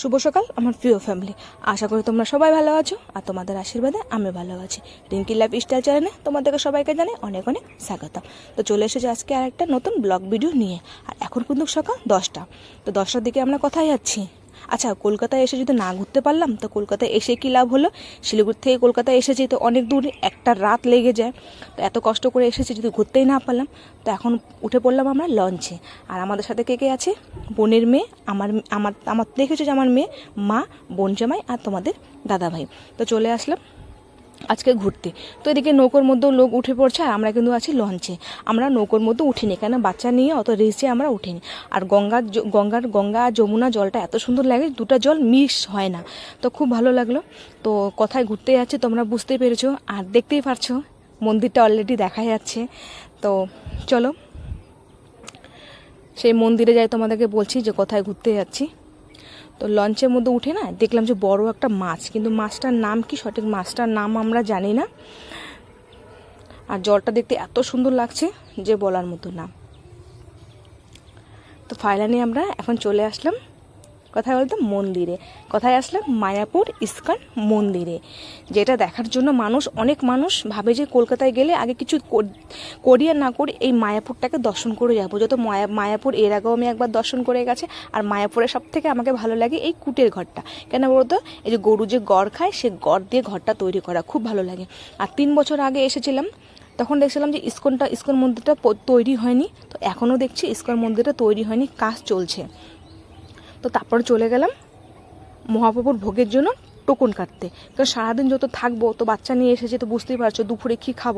শুভ সকাল, আমার প্রিয় ফ্যামিলি আশা করি তোমরা সবাই ভালো আছো, আর তোমাদের আশীর্বাদে আমি ভালো আছি। রিঙ্কি লাইফ স্টাইল চ্যানেলে তোমাদেরকে সবাইকে জানে অনেক অনেক স্বাগতম। তো চলে এসেছে আজকে আর একটা নতুন ব্লগ ভিডিও নিয়ে। আর এখন কিন্তু সকাল দশটা। তো দশটার দিকে আমরা কোথায় যাচ্ছি? আচ্ছা কলকাতায় এসে যদি না ঘুরতে পারলাম, তো কলকাতায় এসে কি লাভ হলো? শিলিগুড়ি থেকে কলকাতায় এসেছি তো অনেক দূর, একটা রাত লেগে যায়। তো এত কষ্ট করে এসেছি যদি ঘুরতেই না পারলাম, তো এখন উঠে পড়লাম আমরা লঞ্চে আর আমাদের সাথে কে কে আছে? বোনের মেয়ে, আমার আমার আমার দেখেছ যে আমার মেয়ে, মা, বোন জামাই আর তোমাদের দাদাভাই। তো চলে আসলাম। আজকে ঘুরতে। তো এদিকে নৌকোর মধ্যেও লোক উঠে পড়ছে আর আমরা কিন্তু আছি লঞ্চে আমরা নৌকোর মধ্যে উঠিনি, কেন? বাচ্চা নিয়ে অত রেসে আমরা উঠিনি। আর গঙ্গার গঙ্গার গঙ্গা যমুনা জলটা এত সুন্দর লাগে, দুটো জল মিক্স হয় না। তো খুব ভালো লাগল। তো কোথায় ঘুরতে যাচ্ছে তোমরা বুঝতেই পেরেছ। আর দেখতেই পারছ, মন্দিরটা অলরেডি দেখা যাচ্ছে। তো চলো, সেই মন্দিরে যাই তোমাদেরকে বলছি যে কোথায় ঘুরতে যাচ্ছি। তো লঞ্চের মধ্যে উঠে না দেখলাম যে বড় একটা মাছ, কিন্তু মাছটার নাম কি সঠিক? মাছটার নাম আমরা জানি না। আর জলটা দেখতে এত সুন্দর লাগছে যে বলার মতো না। তো ফাইনালি আমরা এখন চলে আসলাম কোথায় বলতো মন্দিরে। কোথায় আসলাম মায়াপুর ইস্কন মন্দিরে, যেটা দেখার জন্য মানুষ, অনেক মানুষ ভাবে যে কলকাতায় গেলে আগে কিছু কর- আর না করি এই মায়াপুরটাকে দর্শন করে যাব। যত মায়া, মায়াপুর এর আগেও আমি একবার দর্শন করে গেছে, আর মায়াপুরের সব থেকে আমাকে ভালো লাগে এই কুটের ঘরটা। কেন বলতো? এই যে গরু যে গড় খায়, সে গড় দিয়ে ঘরটা তৈরি করা খুব ভালো লাগে। আর তিন বছর আগে এসেছিলাম, তখন দেখছিলাম যে ইস্কনটা, ইস্কন মন্দিরটা তৈরি হয়নি, তো এখনও দেখছি ইস্কন মন্দিরটা তৈরি হয়নি, কাজ চলছে। তো তারপর চলে গেলাম মহাপ্রভুর ভোগের জন্য। টোকন কাটতে। কারণ সারাদিন যত থাকব, তো বাচ্চা নিয়ে এসেছে তো বুঝতেই পারছ, দুপুরে কী খাব?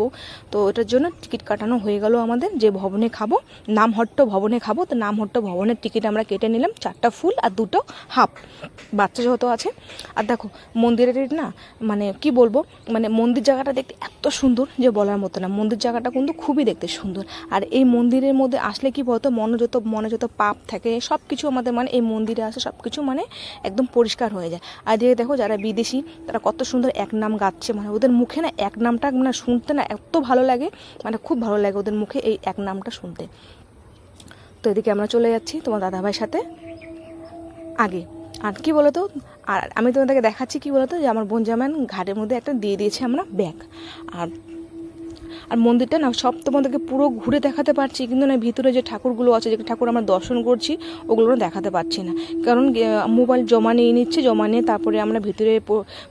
তো এটার জন্য টিকিট কাটানো হয়ে গেল আমাদের, যে ভবনে খাব, নামহট্ট ভবনে খাব, তো নামহট্ট ভবনের টিকিট আমরা কেটে নিলাম, চারটা ফুল আর দুটো হাফ। বাচ্চা যত আছে, আর দেখো, মন্দিরের না মানে কি বলব মানে মন্দির জায়গাটা দেখতে এত সুন্দর, যে বলার মতো না। মন্দির জায়গাটা কিন্তু খুবই দেখতে সুন্দর। আর এই মন্দিরের মধ্যে আসলে কি বলতো, মনে যত মনে যত পাপ থাকে সব কিছু আমাদের মানে এই মন্দিরে আসে সব কিছু মানে একদম পরিষ্কার হয়ে যায়। আর দেখো, যারা বিদেশি, তারা কত সুন্দর এক নাম গাচ্ছে। মানে ওদের মুখে না এক নামটা মানে শুনতে না এত ভালো লাগে মানে খুব ভালো লাগে ওদের মুখে এই এক নামটা শুনতে। তো এদিকে আমরা চলে যাচ্ছি তোমার দাদাভাইয়ের সাথে আগে। আর কি বলতো? আর আমি তোমাদেরকে দেখাচ্ছি কি বলতো? যে আমার বোন জামান ঘাটের মধ্যে একটা দিয়ে দিয়েছে আমরা ব্যাগ। আর আর মন্দিরটা না সব তোমাদেরকে পুরো ঘুরে দেখাতে পারছি, কিন্তু না ভিতরে যে ঠাকুরগুলো আছে, যে ঠাকুর আমরা দর্শন করছি, ওগুলো দেখাতে পারছি না। কারণ মোবাইল জমা নিয়ে নিচ্ছে, জমা নিয়ে তারপরে আমরা ভিতরে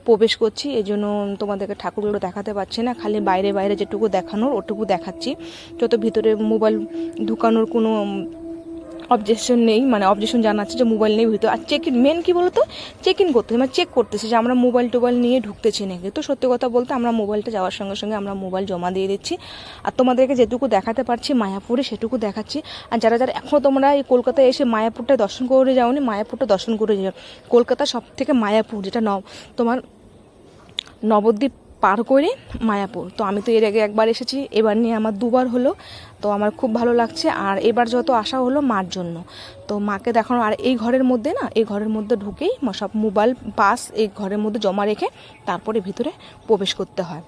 প্রবেশ করছি এই জন্য তোমাদেরকে ঠাকুরগুলো দেখাতে পারছি না। খালি বাইরে বাইরে যেটুকু দেখানোর, ওটুকু দেখাচ্ছি। যত ভিতরে মোবাইল ঢুকানোর কোনো অবজেকশন নেই মানে অবজেকশন জানাচ্ছে যে মোবাইল নেই ভিতরে। আর চেক ইন মেন কি বলতো? চেক ইন করতে মানে চেক করতেছে যে আমরা মোবাইল টোবাইল নিয়ে ঢুকতেছি নাকি। তো সত্যি কথা বলতে আমরা মোবাইলটা যাওয়ার সঙ্গে সঙ্গে আমরা মোবাইল জমা দিয়ে দিচ্ছি। আর তোমাদেরকে যেটুকু দেখাতে পারছি, মায়াপুরে সেটুকু দেখাচ্ছি। আর যারা যারা এখনও তোমরা এই কলকাতায় এসে মায়াপুরটা দর্শন করে যাওনি, মায়াপুরটা দর্শন করে যাও। কলকাতা সব থেকে মায়াপুর, যেটা ন তোমার নবদ্বীপ পার করে মায়াপুর। তো আমি তো এর আগে একবার এসেছি, এবার নিয়ে আমার দুবার হলো। তো আমার খুব ভালো লাগছে, আর এবার যত আসা হলো মার জন্য। তো মাকে দেখানো, আর এই ঘরের মধ্যে না, এই ঘরের মধ্যে ঢুকেই সব মোবাইল পাস এই ঘরের মধ্যে জমা রেখে তারপরে ভিতরে প্রবেশ করতে হয়।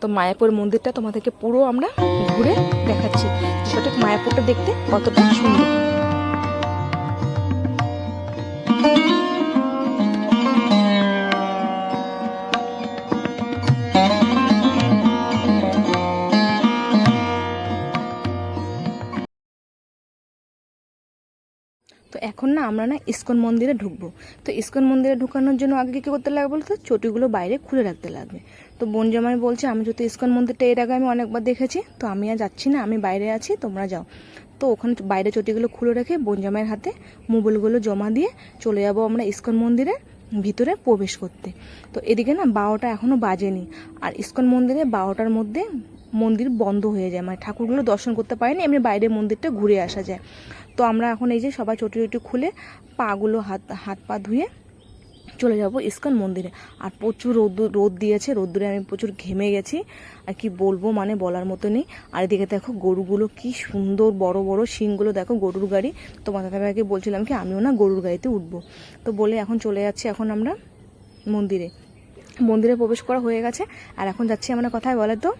তো মায়াপুর মন্দিরটা তোমাদেরকে পুরো আমরা ঘুরে দেখাচ্ছি। সঠিক মায়াপুরটা দেখতে কতটা সুন্দর। না, আমরা না ইস্কন মন্দিরে ঢুকবো। তো ইস্কন মন্দিরে ঢুকানোর জন্য আগে কী করতে লাগবে বলতো? চটিগুলো বাইরে খুলে রাখতে লাগবে। তো বোন জামাই বলছে, আমি যদি ইস্কন মন্দিরটা এর আগে আমি অনেকবার দেখেছি, তো আমি আর যাচ্ছি না, আমি বাইরে আছি, তোমরা যাও। তো ওখানে বাইরে চটিগুলো খুলে রেখে বোন জামাইয়ের হাতে মোবাইলগুলো জমা দিয়ে চলে যাব আমরা ইস্কন মন্দিরে ভিতরে প্রবেশ করতে। তো এদিকে না বারোটা এখনও বাজেনি, আর ইস্কন মন্দিরে বারোটার মধ্যে মন্দির বন্ধ হয়ে যায়। মানে ঠাকুরগুলো দর্শন করতে পারিনি, এমনি বাইরে মন্দিরটা ঘুরে আসা যায়। তো আমরা এখন এই যে সবাই চটি চটি খুলে পাগুলো হাত হাত পা ধুয়ে চলে যাব ইস্কন মন্দিরে। আর প্রচুর রোদ রোদ দিয়েছে, রোদ্দুরে আমি প্রচুর ঘেমে গেছি। আর কি বলব মানে বলার মতো নেই। আর এদিকে দেখো গরুগুলো কি সুন্দর বড় বড় শিংগুলো। দেখো গরুর গাড়ি। তো মাথা দাদাকে বলছিলাম কি, আমিও না গরুর গাড়িতে উঠবো। তো বলে এখন চলে যাচ্ছি এখন আমরা মন্দিরে। মন্দিরে প্রবেশ করা হয়ে গেছে। আর এখন যাচ্ছি আমরা কথায় বলে তো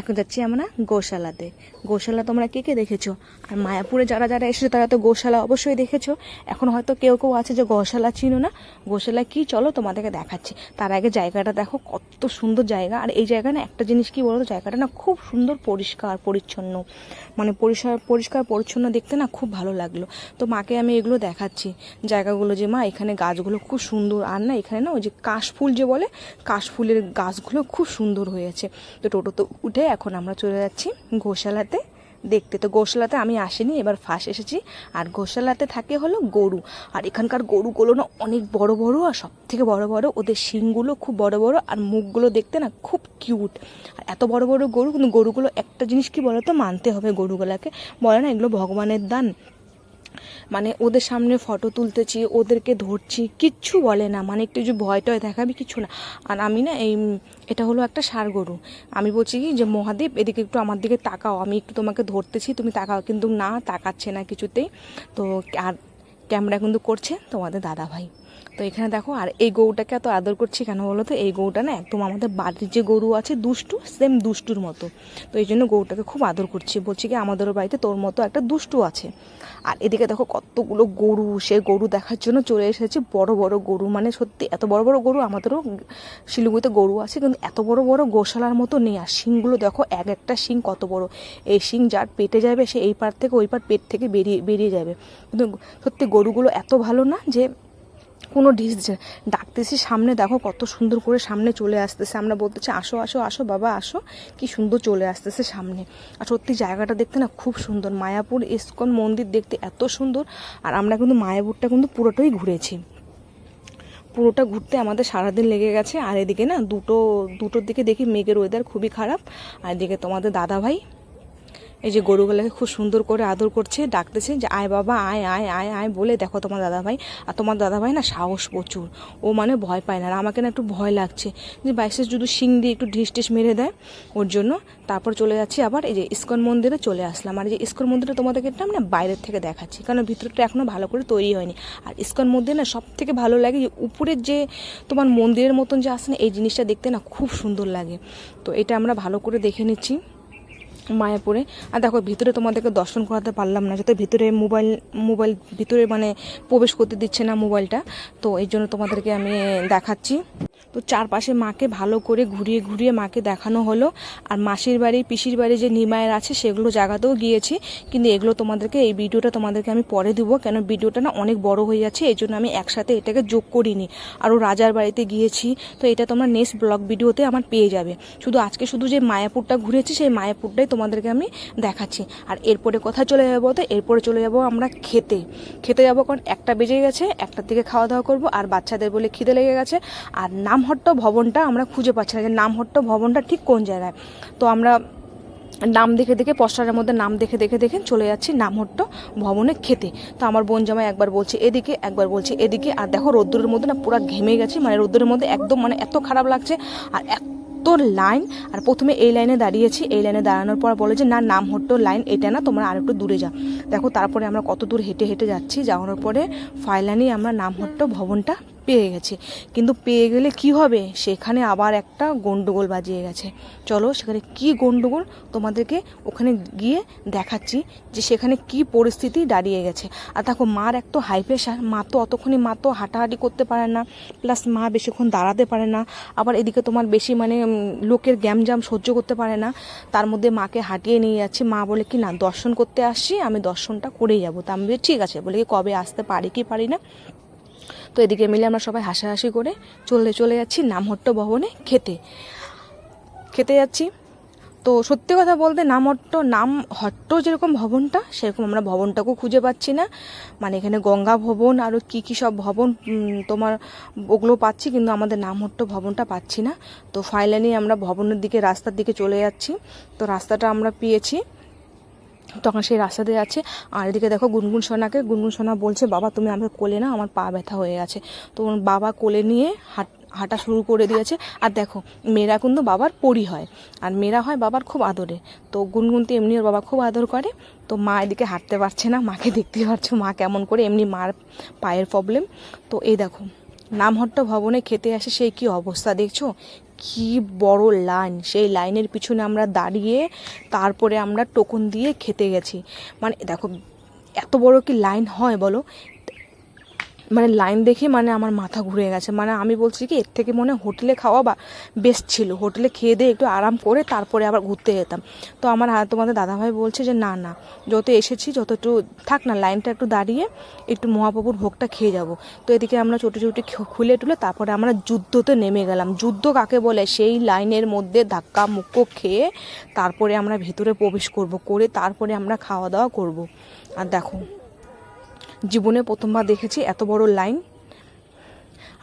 এখন যাচ্ছি আমরা গোশালাতে। গোশালা তোমরা কে কে দেখেছ? আর মায়াপুরে যারা যারা এসেছ, তারা তো গোশালা অবশ্যই দেখেছ। এখন হয়তো কেউ কেউ আছে যে গোশালা চিনো না। গোশালা কি, চলো তোমাদেরকে দেখাচ্ছি। তার আগে জায়গাটা দেখো, কত সুন্দর জায়গা। আর এই জায়গা না একটা জিনিস কি বলতো, জায়গাটা না খুব সুন্দর, পরিষ্কার, পরিচ্ছন্ন। মানে পরিষ্কার পরিষ্কার, পরিচ্ছন্ন দেখতে না খুব ভালো লাগল। তো মাকে আমি এগুলো দেখাচ্ছি। জায়গাগুলো যে মা, এখানে গাছগুলো খুব সুন্দর। আর না এখানে না ওই যে কাশফুল যে বলে, কাশফুলের গাছগুলো খুব সুন্দর হয়েছে। তো টোটোতে উঠে এখন আমরা চলে যাচ্ছি গোশালাতে। দেখতে তো গোশালাতে আমি আসিনি, এবার ফার্স্ট এসেছি। আর গোশালাতে থাকে হলো গরু। আর এখানকার গরুগুলো না অনেক বড় বড় আর সব থেকে বড় বড়। ওদের শিংগুলো খুব বড় বড় আর মুখগুলো দেখতে না খুব কিউট। আর এত বড় বড় গরু, কিন্তু গরুগুলো একটা জিনিস কি বলো তো মানতে হবে গরুগুলোকে। বলে না এগুলো ভগবানের দান। মানে ওদের সামনে ফটো তুলতেছি, ওদেরকে ধরছি, কিচ্ছু বলে না। মানে একটু যে ভয় টয় দেখাবি কিছু না। আর আমি না এই, এটা হলো একটা সার গরু। আমি বলছি কি যে, মহাদেব, এদিকে একটু আমার দিকে তাকাও। আমি একটু তোমাকে ধরতেছি, তুমি তাকাও। কিন্তু না, তাকাচ্ছে না কিছুতেই। তো আর ক্যামেরা কিন্তু করছে তোমাদের দাদা ভাই তো এখানে দেখো, আর এই গরুটাকে এত আদর করছি কেন বলো তো? এই গরুটা না, একদম আমাদের বাড়ির যে গরু আছে, দুষ্টু সেম দুষ্টুর মতো। তো এই জন্য গরুটাকে খুব আদর করছি। বলছি কি, আমাদেরও বাড়িতে তোর মতো একটা দুষ্টু আছে। আর এদিকে দেখো, কতগুলো গরু, সে গরু দেখার জন্য চলে এসেছে। বড় বড় গরু মানে সত্যি এত বড় বড় গরু আমাদেরও শিলিগুড়িতে গরু আছে, কিন্তু এত বড় বড় গোশালার মতো নেই। আর শিংগুলো দেখো, এক একটা শিং কত বড়। এই শিং যার পেটে যাবে, সে এই পার থেকে ওই পার পেট থেকে বেরিয়ে বেরিয়ে যাবে। কিন্তু সত্যি গরুগুলো এত ভালো না যে কোনো ডিস দিচ্ছে না। ডাকতেছি, সামনে দেখো কত সুন্দর করে সামনে চলে আসতেছে। আমরা বলতেছি, আসো আসো আসো, বাবা, আসো। কি সুন্দর চলে আসতেছে সামনে। আর সত্যি জায়গাটা দেখতে না খুব সুন্দর। মায়াপুর ইস্কন মন্দির দেখতে এত সুন্দর। আর আমরা কিন্তু মায়াপুরটা কিন্তু পুরোটাই ঘুরেছি। পুরোটা ঘুরতে আমাদের সারাদিন লেগে গেছে। আর এদিকে না দুটো, দুটোর দিকে দেখি মেঘের ওয়েদার খুবই খারাপ। আর এদিকে তোমাদের দাদা ভাই এই যে গরুগুলোকে খুব সুন্দর করে আদর করছে, ডাকতেছে যে, আয় বাবা, আয় আয় আয় আয়, বলে দেখো তোমার দাদা ভাই আর তোমার দাদা ভাই না সাহস প্রচুর। ও মানে ভয় পায় না। আর আমাকে না একটু ভয় লাগছে যে বাইসে শুধু শিং দিয়ে একটু ঢিস টিস মেরে দেয় ওর জন্য, তারপর চলে যাচ্ছি আবার এই যে ইস্কন মন্দিরে চলে আসলাম। আর এই যে ইস্কন মন্দিরে তোমাদেরকে একটা না বাইরের থেকে দেখাচ্ছি, কারণ ভিতরটা এখনও ভালো করে তৈরি হয়নি। আর ইস্কন মন্দিরে না সব থেকে ভালো লাগে যে, উপরের যে তোমার মন্দিরের মতন যে আসে না, এই জিনিসটা দেখতে না খুব সুন্দর লাগে। তো এটা আমরা ভালো করে দেখে নিচ্ছি। মায়াপুরে। আর দেখো, ভিতরে তোমাদেরকে দর্শন করাতে পারলাম না, যাতে ভিতরে মোবাইল মোবাইল ভিতরে মানে প্রবেশ করতে দিচ্ছে না মোবাইলটা। তো এই জন্য তোমাদেরকে আমি দেখাচ্ছি। তো চারপাশে মাকে ভালো করে ঘুরিয়ে ঘুরিয়ে মাকে দেখানো হলো। আর মাসির বাড়ি, পিসির বাড়ি যে নিমায়ের আছে, সেগুলো জায়গাতেও গিয়েছি। কিন্তু এগুলো তোমাদেরকে, এই ভিডিওটা তোমাদেরকে আমি পরে দিব, কেন ভিডিওটা না অনেক বড় হয়ে যাচ্ছে, এই জন্য আমি একসাথে এটাকে যোগ করিনি। আরও রাজার বাড়িতে গিয়েছি, তো এটা তোমরা নেক্সট ব্লগ ভিডিওতে আমার পেয়ে যাবে। শুধু আজকে শুধু যে মায়াপুরটা ঘুরেছি, সেই মায়াপুরটাই তোমাদেরকে আমি দেখাচ্ছি। আর এরপরে কোথায় চলে যাব তো এরপরে চলে যাব আমরা খেতে। খেতে যাব কারণ একটা বেজে গেছে, একটার দিকে খাওয়া দাওয়া করব, আর বাচ্চাদের বলে খিদে লেগে গেছে। আর নামহট্ট ভবনটা আমরা খুঁজে পাচ্ছি না যে নামহট্ট ভবনটা ঠিক কোন জায়গায়। তো আমরা নাম দেখে দেখে পোস্টারের মধ্যে নাম দেখে দেখে দেখে চলে যাচ্ছি নামহট্ট ভবনে খেতে তো আমার বোন জামাই একবার বলছে, এদিকে, একবার বলছে, এদিকে। আর দেখো রোদ্দুরের মধ্যে না পুরো ঘেমে গেছি মানে রোদ্দুরের মধ্যে একদম মানে এত খারাপ লাগছে। আর এত লাইন, আর প্রথমে এই লাইনে দাঁড়িয়েছি, এই লাইনে দাঁড়ানোর পর বলে যে, না নাম নামহট্ট লাইন এটা না, তোমরা আর একটু দূরে যাও। দেখো তারপরে আমরা কত দূর হেঁটে হেঁটে যাচ্ছি, যাওয়ার পরে ফাইনালি আমরা নামহট্ট ভবনটা পেয়ে গেছে। কিন্তু পেয়ে গেলে কি হবে? সেখানে আবার একটা গণ্ডগোল বাজিয়ে গেছে। চলো সেখানে কি গণ্ডগোল তোমাদেরকে ওখানে গিয়ে দেখাচ্ছি যে সেখানে কি পরিস্থিতি দাঁড়িয়ে গেছে। আর দেখো, মার এক তো হাই প্রেশার মা তো অতক্ষণই মা তো হাঁটাহাঁটি করতে পারে না। প্লাস মা বেশিক্ষণ দাঁড়াতে পারে না। আবার এদিকে তোমার বেশি মানে লোকের গ্যামজাম সহ্য করতে পারে না। তার মধ্যে মাকে হাঁটিয়ে নিয়ে যাচ্ছে। মা বলে কি, না, দর্শন করতে আসছি। আমি দর্শনটা করেই যাব। তা আমি ঠিক আছে। বলে কি, কবে আসতে পারি কি পারি না? তো এদিকে মিলে আমরা সবাই হাসাহাসি করে চলে চলে যাচ্ছি নামহট্ট ভবনে খেতে। খেতে যাচ্ছি। তো সত্যি কথা বলতে নামহট্ট নাম হট্ট যেরকম ভবনটা, সেরকম আমরা ভবনটাকেও খুঁজে পাচ্ছি না। মানে এখানে গঙ্গা ভবন আরও কী কী সব ভবন তোমার ওগুলো পাচ্ছি কিন্তু আমাদের নামহট্ট ভবনটা পাচ্ছি না। তো ফাইনালি আমরা ভবনের দিকে, রাস্তার দিকে চলে যাচ্ছি। তো রাস্তাটা আমরা পেয়েছি। তখন সেই রাস্তা দিয়ে যাচ্ছে। আর এদিকে দেখো গুনগুন সোনাকে, গুনগুন সোনা বলছে, বাবা, তুমি আমাকে কোলে না আমার পা ব্যথা হয়ে গেছে। তো বাবা কোলে নিয়ে হাঁট, হাঁটা শুরু করে দিয়েছে। আর দেখো, মেয়েরা কিন্তু বাবার পরি হয়। আর মেয়েরা হয় বাবার খুব আদরে। তো গুনগুন তো এমনি ওর বাবা খুব আদর করে। তো মা এদিকে হাঁটতে পারছে না, মাকে দেখতে পারছ, মা কেমন করে এমনি মার পায়ের প্রবলেম তো এই দেখো, নামহট্ট ভবনে খেতে আসে, সেই কি অবস্থা দেখছ? কি বড় লাইন। সেই লাইনের পিছনে আমরা দাঁড়িয়ে তারপরে আমরা টোকন দিয়ে খেতে গেছি। মানে দেখো, এত বড় কি লাইন হয় বলো? মানে লাইন দেখে মানে আমার মাথা ঘুরে গেছে। মানে আমি বলছি কি, এর থেকে মনে হোটেলে খাওয়া বা বেস্ট ছিল। হোটেলে খেয়ে দিয়ে একটু আরাম করে তারপরে আবার ঘুরতে যেতাম। তো আমার তোমাদের দাদাভাই বলছে যে, না না, যত এসেছি যত একটু থাক না, লাইনটা একটু দাঁড়িয়ে, একটু মহাপ্রভুর ভোগটা খেয়ে যাব। তো এদিকে আমরা ছোটো ছোটো খুলে টুলে তারপরে আমরা যুদ্ধতে নেমে গেলাম। যুদ্ধ কাকে বলে? সেই লাইনের মধ্যে ধাক্কা মুক্কো খেয়ে তারপরে আমরা ভেতরে প্রবেশ করব, করে তারপরে আমরা খাওয়া দাওয়া করব। আর দেখো জীবনে প্রথমবার দেখেছি এত বড় লাইন।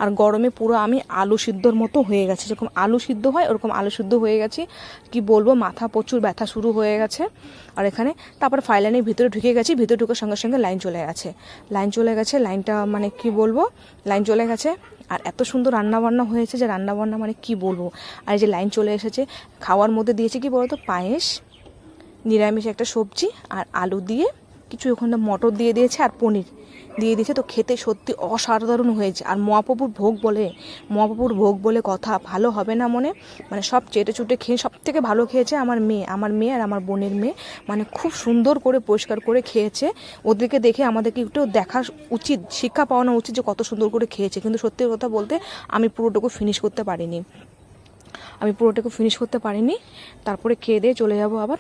আর গরমে পুরো আমি আলু সিদ্ধর মতো হয়ে গেছে। যেরকম আলু সিদ্ধ হয়, ওরকম আলু সিদ্ধ হয়ে গেছি। কি বলব, মাথা প্রচুর ব্যথা শুরু হয়ে গেছে। আর এখানে তারপর ফাইলাইনের ভিতরে ঢুকে গেছি, ভিতরে ঢুকে সঙ্গে সঙ্গে লাইন চলে গেছে। লাইন চলে গেছে লাইনটা মানে কি বলব লাইন চলে গেছে। আর এত সুন্দর রান্নাবান্না হয়েছে যে রান্নাবান্না মানে কি বলব। আর এই যে লাইন চলে এসেছে, খাওয়ার মধ্যে দিয়েছে কি বলতো, পায়েস, নিরামিষ একটা সবজি আর আলু দিয়ে কিছু ওখানে মটর দিয়ে দিয়েছে আর পনির দিয়ে দিয়েছে। তো খেতে সত্যি অসাধারণ হয়েছে। আর মহাপ্রভুর ভোগ বলে, মহাপ্রভুর ভোগ বলে কথা ভালো হবে না মনে? মানে সব চেটে চুটে খেয়ে সব থেকে ভালো খেয়েছে আমার মেয়ে আমার মেয়ে আর আমার বোনের মেয়ে। মানে খুব সুন্দর করে পরিষ্কার করে খেয়েছে। ওদেরকে দেখে আমাদেরকে একটু দেখা উচিত, শিক্ষা পাওয়ানো উচিত যে কত সুন্দর করে খেয়েছে। কিন্তু সত্যি কথা বলতে আমি পুরোটুকু ফিনিশ করতে পারিনি। আমি পুরোটাকে ফিনিশ করতে পারিনি। তারপরে খেয়ে দিয়ে চলে যাব আবার।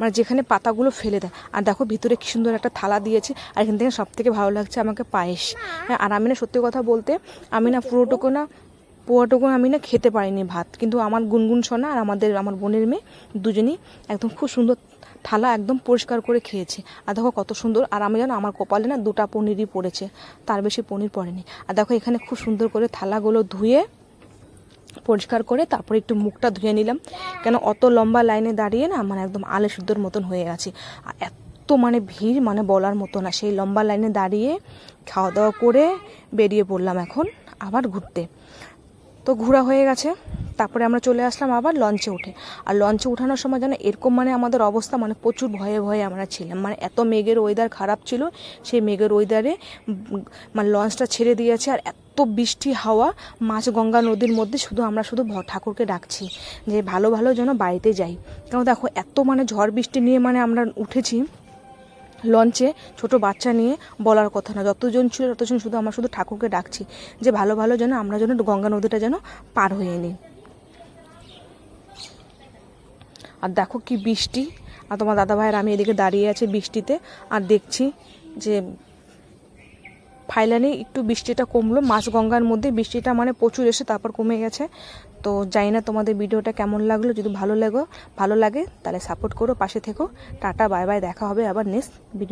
মানে যেখানে পাতাগুলো ফেলে দেয়। আর দেখো ভিতরে কি সুন্দর একটা থালা দিয়েছে, আর এখান থেকে সব থেকে ভালো লাগছে আমাকে পায়েস। হ্যাঁ আর আমি না সত্যি কথা বলতে, আমি না পুরোটুকু না, পুরোটুকু আমি না খেতে পারিনি ভাত। কিন্তু আমার গুনগুন সোনা আর আমাদের, আমার বোনের মেয়ে দুজনেই একদম খুব সুন্দর থালা একদম পরিষ্কার করে খেয়েছে। আর দেখো কত সুন্দর, আর আমি জানো আমার কপালে না দুটা পনিরই পড়েছে, তার বেশি পনির পড়েনি। আর দেখো এখানে খুব সুন্দর করে থালাগুলো ধুয়ে পরিষ্কার করে তারপরে একটু মুখটা ধুয়ে নিলাম। কেন অত লম্বা লাইনে দাঁড়িয়ে না মানে একদম আলে শুদ্ধর মতন হয়ে গেছে আর এত মানে ভিড় মানে বলার মতো না। সেই লম্বা লাইনে দাঁড়িয়ে খাওয়া দাওয়া করে বেরিয়ে পড়লাম এখন আবার ঘুরতে। তো ঘোরা হয়ে গেছে। তারপরে আমরা চলে আসলাম আবার লঞ্চে উঠে। আর লঞ্চে উঠানোর সময় যেন এরকম মানে আমাদের অবস্থা মানে প্রচুর ভয়ে ভয়ে আমরা ছিলাম। মানে এত মেঘের ওয়েদার খারাপ ছিল, সেই মেঘের ওয়েদারে মানে লঞ্চটা ছেড়ে দিয়েছে। আর এত বৃষ্টি, হাওয়া, মাছ গঙ্গা নদীর মধ্যে শুধু আমরা শুধু ঠাকুরকে ডাকছি যে ভালো ভালো যেন বাড়িতে যাই। কারণ দেখো এত মানে ঝড় বৃষ্টি নিয়ে মানে আমরা উঠেছি লঞ্চে ছোট বাচ্চা নিয়ে বলার কথা না। যতজন ছিল, ততজন শুধু আমরা শুধু ঠাকুরকে ডাকছি যে ভালো ভালো যেন আমরা যেন গঙ্গা নদীটা যেন পার হয়ে নিই। আর দেখো কি বৃষ্টি। আর তোমার দাদা ভাইয়ের আমি এদিকে দাঁড়িয়ে আছি বৃষ্টিতে। আর দেখছি যে ফাইলানে একটু বৃষ্টিটা কমলো। মাছ গঙ্গার মধ্যে বৃষ্টিটা মানে প্রচুর এসে তারপর কমে গেছে। তো জানি না তোমাদের ভিডিওটা কেমন লাগল। যদি ভালো লাগো, ভালো লাগে, তাহলে সাপোর্ট করো, পাশে থেকো। টাটা বাই বাই দেখা হবে আবার নেক্সট ভিডিও